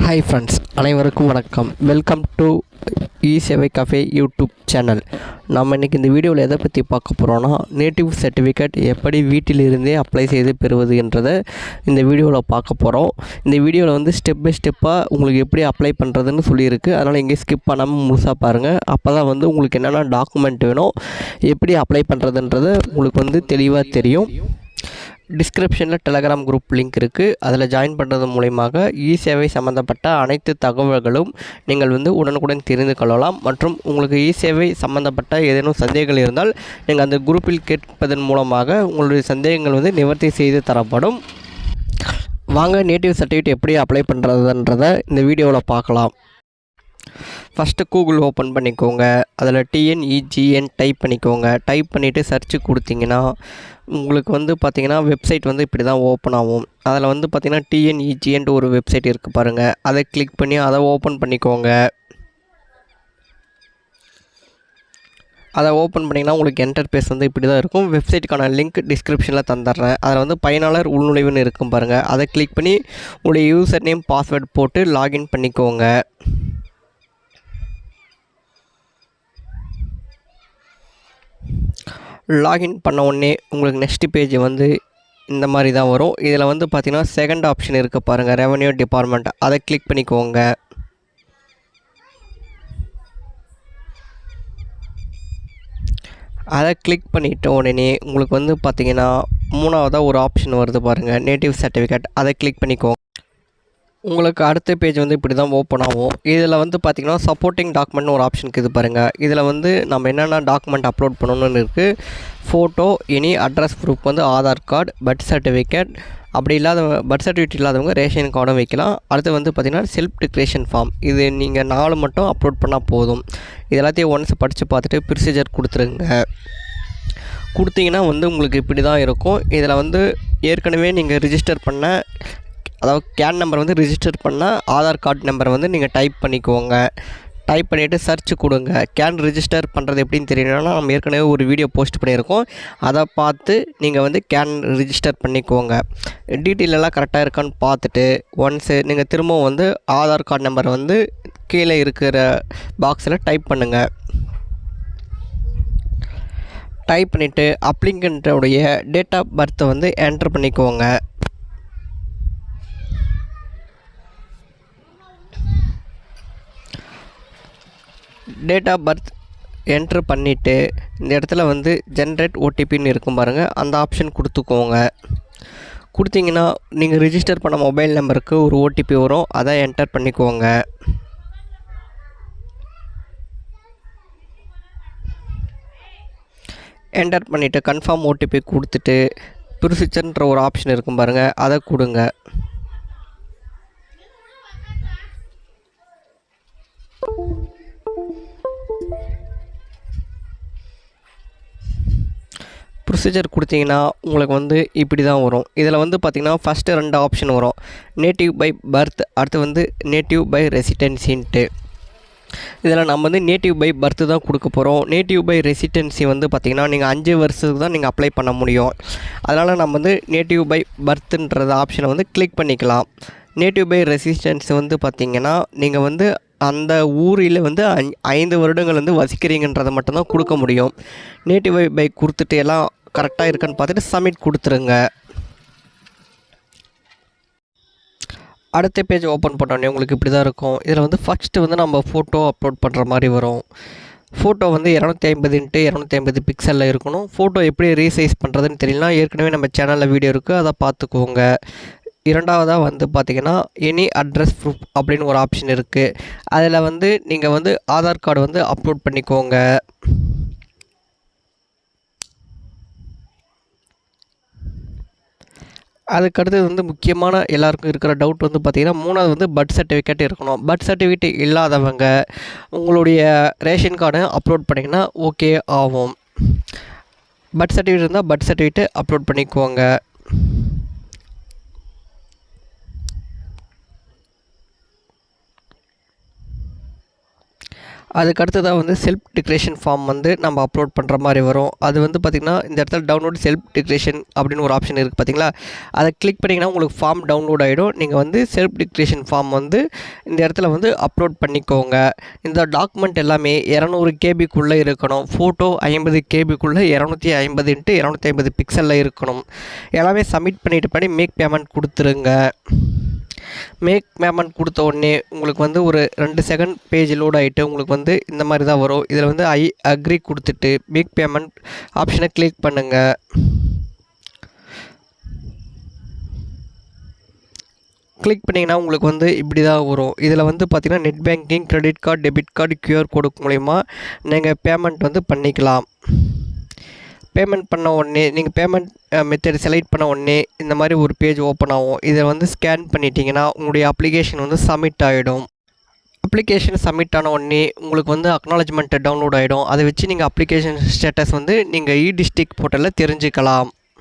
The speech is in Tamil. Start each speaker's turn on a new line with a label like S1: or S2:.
S1: ஹாய் ஃப்ரெண்ட்ஸ் அனைவருக்கும் வணக்கம். வெல்கம் டு இ சேவை கஃபே யூடியூப் சேனல் நம்ம இன்றைக்கி இந்த வீடியோவில் எதை பற்றி பார்க்க போகிறோன்னா நேட்டிவ் சர்டிஃபிகேட் எப்படி வீட்டிலிருந்தே அப்ளை செய்து பெறுவது என்றதை இந்த வீடியோவில் பார்க்க போகிறோம் இந்த வீடியோவில் வந்து ஸ்டெப் பை ஸ்டெப்பாக உங்களுக்கு எப்படி அப்ளை பண்ணுறதுன்னு சொல்லியிருக்கு. அதனால் எங்கேயும் ஸ்கிப் பண்ணாமல் முழுசாக பாருங்கள் அப்போ தான் வந்து உங்களுக்கு என்னென்ன டாக்குமெண்ட் வேணும் எப்படி அப்ளை பண்ணுறதுன்றது உங்களுக்கு வந்து தெளிவாக தெரியும். டிஸ்கிரிப்ஷனில் டெலகிராம் குரூப் லிங்க் இருக்குது அதில் ஜாயின் பண்ணுறது மூலயமாக இ சேவை சம்மந்தப்பட்ட அனைத்து தகவல்களும் நீங்கள் வந்து உடனுக்குடன் தெரிந்து கொள்ளலாம். மற்றும் உங்களுக்கு இ சேவை சம்மந்தப்பட்ட ஏதேனும் சந்தேகங்கள் இருந்தால் நீங்கள் அந்த குரூப்பில் கேட்பதன் மூலமாக உங்களுடைய சந்தேகங்கள் வந்து நிவர்த்தி செய்து தரப்படும். வாங்க நேட்டிவ் சர்டிஃபிகேட் எப்படி அப்ளை பண்ணுறதுன்றதை இந்த வீடியோவில் பார்க்கலாம். ஃபஸ்ட்டு கூகுள் ஓப்பன் பண்ணிக்கோங்க. அதில் டிஎன்இஜிஎன் டைப் பண்ணிக்கோங்க. டைப் பண்ணிவிட்டு சர்ச்சு கொடுத்தீங்கன்னா உங்களுக்கு வந்து பார்த்தீங்கன்னா வெப்சைட் வந்து இப்படி தான் ஓப்பன் ஆகும். அதில் வந்து பார்த்தீங்கன்னா டிஎன்இஜிஎன்ட்டு ஒரு வெப்சைட் இருக்குது பாருங்கள் அதை கிளிக் பண்ணி அதை ஓப்பன் பண்ணிக்கோங்க. அதை ஓப்பன் பண்ணிங்கன்னா உங்களுக்கு என்டர்பேஸ் வந்து இப்படி தான் இருக்கும் வெப்சைட்டுக்கான லிங்க் டிஸ்கிரிப்ஷனில் தந்துடுறேன். அதில் வந்து பயனாளர் உள்நுழைவுன்னு இருக்கும் பாருங்கள் அதை கிளிக் பண்ணி உங்களுடைய யூசர் நேம் பாஸ்வேர்ட் போட்டு லாகின் பண்ணிக்கோங்க. லாகின் பண்ண உடனே உங்களுக்கு நெக்ஸ்ட் பேஜ் வந்து இந்த மாதிரி தான் வரும். இதில் வந்து பார்த்திங்கன்னா செகண்ட் ஆப்ஷன் இருக்குது பாருங்கள் ரெவன்யூ டிபார்ட்மெண்ட் அதை கிளிக் பண்ணிக்கோங்க. அதை கிளிக் பண்ணிட்ட உடனே உங்களுக்கு வந்து பார்த்திங்கன்னா மூணாவதாக ஒரு ஆப்ஷன் வருது பாருங்கள் நேட்டிவ் சர்டிஃபிகேட் அதை கிளிக் பண்ணிக்கோங்க. உங்களுக்கு அடுத்த பேஜ் வந்து இப்படி தான் ஓப்பன் ஆகும். இதில் வந்து பார்த்திங்கன்னா சப்போர்ட்டிங் டாக்குமெண்ட்னு ஒரு ஆப்ஷன் இருக்குது பாருங்கள் இதில் வந்து நம்ம என்னென்ன டாக்குமெண்ட் அப்லோட் பண்ணணும்னு இருக்குது ஃபோட்டோ எனி அட்ரஸ் ப்ரூஃப் வந்து ஆதார் கார்டு பர்த் சர்டிஃபிகேட் அப்படி இல்லாத பர்த் சர்டிஃபிகேட் இல்லாதவங்க ரேஷன் கார்டும் வைக்கலாம். அடுத்து வந்து பார்த்திங்கன்னா செல்ஃப் டிக்ரேஷன் ஃபார்ம் இது நீங்கள் நாலு மட்டும் அப்லோட் பண்ணால் போதும். இது எல்லாத்தையும் ஒன்ஸ் படித்து பார்த்துட்டு ப்ரொசீஜர் கொடுத்துருங்க. கொடுத்தீங்கன்னா வந்து உங்களுக்கு இப்படி தான் இருக்கும். இதில் வந்து ஏற்கனவே நீங்கள் ரிஜிஸ்டர் பண்ண அதாவது கேன் நம்பர் வந்து ரிஜிஸ்டர் பண்ணால் ஆதார் கார்டு நம்பர் வந்து நீங்கள் டைப் பண்ணிக்கோங்க. டைப் பண்ணிவிட்டு சர்ச் கொடுங்க. கேன் ரிஜிஸ்டர் பண்ணுறது எப்படின்னு தெரியணும்னா நம்ம ஏற்கனவே ஒரு வீடியோ போஸ்ட் பண்ணியிருக்கோம். அதை பார்த்து நீங்கள் வந்து கேன் ரிஜிஸ்டர் பண்ணிக்கோங்க. டீட்டெயிலெல்லாம் கரெக்டாக இருக்கான்னு பார்த்துட்டு ஒன்ஸு நீங்கள் திரும்பவும் வந்து ஆதார் கார்டு நம்பரை வந்து கீழே இருக்கிற பாக்ஸில் டைப் பண்ணுங்கள் டைப் பண்ணிவிட்டு அப்ளிகண்ட்டோடைய டேட் ஆஃப் பர்த்தை வந்து என்ட்ரு பண்ணிக்கோங்க. டேட் ஆஃப் பர்த் என்ட்ரு பண்ணிவிட்டு இந்த இடத்துல வந்து ஜென்ரேட் ஓடிபின்னு இருக்கும் பாருங்கள் அந்த ஆப்ஷன் கொடுத்துக்கோங்க. கொடுத்தீங்கன்னா நீங்கள் ரிஜிஸ்டர் பண்ண மொபைல் நம்பருக்கு ஒரு ஓடிபி வரும். அதை என்டர் பண்ணிக்கோங்க. என்டர் பண்ணிவிட்டு கன்ஃபார்ம் ஓடிபி கொடுத்துட்டு ப்ரொசீஜர்ன்ற ஒரு ஆப்ஷன் இருக்கும் பாருங்கள் அதை கொடுங்க. ப்ரொசீஜர் கொடுத்தீங்கன்னா உங்களுக்கு வந்து இப்படி தான் வரும். இதில் வந்து பார்த்திங்கன்னா ஃபஸ்ட்டு ரெண்டு ஆப்ஷன் வரும். நேட்டிவ் பை பர்த் அடுத்து வந்து நேட்டிவ் பை ரெசிடென்சின்ட்டு இதில் நம்ம வந்து நேட்டிவ் பை பர்த்து தான் கொடுக்க போகிறோம் நேட்டிவ் பை ரெசிடென்சி வந்து பார்த்திங்கன்னா நீங்கள் அஞ்சு வருஷத்துக்கு தான் நீங்கள் அப்ளை பண்ண முடியும். அதனால் நம்ம வந்து நேட்டிவ் பை பர்த்துன்றது ஆப்ஷனை வந்து கிளிக் பண்ணிக்கலாம். நேட்டிவ் பை ரெசிஸ்டன்ஸ் வந்து பார்த்திங்கன்னா நீங்கள் வந்து அந்த ஊரில் வந்து ஐந்து வருடங்கள் வந்து வசிக்கிறீங்கன்றதை மட்டும்தான் கொடுக்க முடியும். நேட்டிவ் பை பை கொடுத்துட்டு எல்லாம் கரெக்டாக இருக்கான்னு பார்த்துட்டு சப்மிட் கொடுத்துருங்க. அடுத்த பேஜ் ஓப்பன் பண்ணோடனே உங்களுக்கு இப்படி தான் இருக்கும். இதில் வந்து ஃபஸ்ட்டு வந்து நம்ம ஃபோட்டோ அப்லோட் பண்ணுற மாதிரி வரும். ஃபோட்டோ வந்து இரநூத்தி ஐம்பது இன்ட்டு இரநூத்தி ஐம்பது பிக்சலில் இருக்கணும். ஃபோட்டோ எப்படி ரீசைஸ் பண்ணுறதுன்னு தெரியலனா ஏற்கனவே நம்ம சேனலில் வீடியோ இருக்குது அதை பார்த்துக்கோங்க. இரண்டாவதாக வந்து பார்த்திங்கன்னா எனி அட்ரஸ் ப்ரூஃப் அப்படின்னு ஒரு ஆப்ஷன் இருக்குது அதில் வந்து நீங்கள் வந்து ஆதார் கார்டு வந்து அப்லோட் பண்ணிக்கோங்க. அதுக்கடுத்தது வந்து முக்கியமான எல்லாருக்கும் இருக்கிற டவுட் வந்து பார்த்திங்கன்னா மூணாவது வந்து பர்த் சர்டிஃபிகேட் இருக்கணும். பர்த் சர்டிஃபிகேட் இல்லாதவங்க உங்களுடைய ரேஷன் கார்டை அப்லோட் பண்ணிங்கன்னா ஓகே ஆகும். பர்த் சர்டிஃபிகேட் இருந்தால் பர்த் சர்டிஃபிகேட்டு அப்லோட் பண்ணிக்கோங்க. அதுக்கு அடுத்ததாக வந்து செல்ஃப் டிக்ரேஷன் ஃபார்ம் வந்து நம்ம அப்லோட் பண்ணுற மாதிரி வரும். அது வந்து பார்த்திங்கன்னா இந்த இடத்துல டவுன்லோட் செல்ஃப் டிக்ரேஷன் அப்படின்னு ஒரு ஆப்ஷன் இருக்குது பார்த்திங்களா அதை கிளிக் பண்ணிங்கன்னா உங்களுக்கு ஃபார்ம் டவுன்லோட் ஆகிடும் நீங்கள் வந்து செல்ஃப் டிக்ரேஷன் ஃபார்ம் வந்து இந்த இடத்துல வந்து அப்லோட் பண்ணிக்கோங்க. இந்த டாக்குமெண்ட் எல்லாமே இரநூறு கேபிக்குள்ளே இருக்கணும். ஃபோட்டோ ஐம்பது கேபிக்குள்ளே இரநூத்தி ஐம்பது இன்ட்டு இரநூத்தி ஐம்பது பிக்சலில் இருக்கணும். எல்லாமே சப்மிட் பண்ணிட்டு பண்ணி மேக் பேமெண்ட் கொடுத்துருங்க. மேக் பேமெண்ட் கொடுத்த உடனே உங்களுக்கு வந்து ஒரு ரெண்டு செகண்ட் பேஜ் லோட் ஆகிட்டு உங்களுக்கு வந்து இந்த மாதிரி தான் வரும். இதில் வந்து ஐ அக்ரி கொடுத்துட்டு மேக் பேமெண்ட் ஆப்ஷனை கிளிக் பண்ணுங்கள் கிளிக் பண்ணிங்கன்னா உங்களுக்கு வந்து இப்படி தான் வரும். இதில் வந்து பார்த்திங்கன்னா net banking credit card debit card QR code மூலிமா நீங்கள் பேமெண்ட் வந்து பண்ணிக்கலாம். பேமெண்ட் பண்ண உடனே நீங்கள் பேமெண்ட் மெத்தட் செலக்ட் பண்ண உடனே இந்த மாதிரி ஒரு பேஜ் ஓப்பன் ஆகும். இதை வந்து ஸ்கேன் பண்ணிட்டீங்கன்னா உங்களுடைய அப்ளிகேஷன் வந்து சப்மிட் ஆகிடும் அப்ளிகேஷன் சப்மிட் ஆன உடனே உங்களுக்கு வந்து அக்னாலஜ்மெண்ட் டவுன்லோட் ஆகிடும் அதை வச்சு நீங்கள் அப்ளிகேஷன் ஸ்டேட்டஸ் வந்து நீங்கள் இ டிஸ்ட்ரிக்ட் போர்ட்டலில் தெரிஞ்சுக்கலாம்.